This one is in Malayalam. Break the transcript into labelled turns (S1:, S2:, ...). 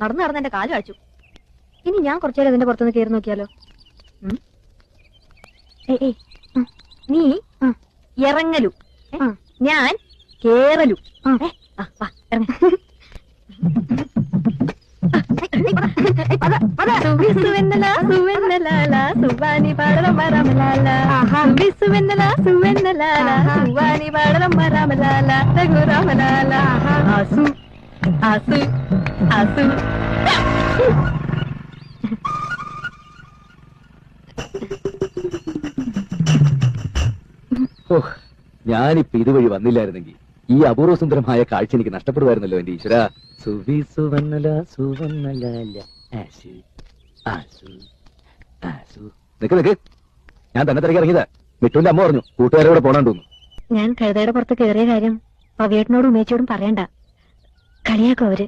S1: നടന്നു നടന്ന് എന്റെ കാലു അഴിച്ചു ഇനി ഞാൻ കുറച്ചേരം അതിന്റെ പുറത്തുനിന്ന് കയറി നോക്കിയാലോ. നീ ഇറങ്ങലു? ഞാൻ കേറലു. സുവാനി പാടലം വരാമലാല. സുവിസുവെന്നല, സുവെന്നലാല, സുവാനി പാടലം വരാമലാല, രഘുരാമലാല. ആസു, ആസു, ആസു.
S2: ഓഹ് ഞാനിപ്പോ ഇതുവഴി വന്നില്ലായിരുന്നെങ്കിൽ ഈ അപൂർവ സുന്ദരമായ കാഴ്ച എനിക്ക് നഷ്ടപ്പെടുമായിരുന്നല്ലോ എന്റെ ഈശ്വര. സുവി സുവന്നല സുവന്നല ആസു ആസു ആസു. നിക്ക് നിക്ക്. ഞാൻ തന്നെ തിരക്കി ഇറങ്ങിയതാ. മിട്ടുവിന്റെ അമ്മ പറഞ്ഞു കൂട്ടുകാരോടെ തോന്നുന്നു.
S1: ഞാൻ കഴുതയുടെ പുറത്ത് കയറിയ കാര്യം പവിയേട്ടനോടും ഉമ്മേച്ചോടും പറയണ്ട. കളിയാക്കും അവർ.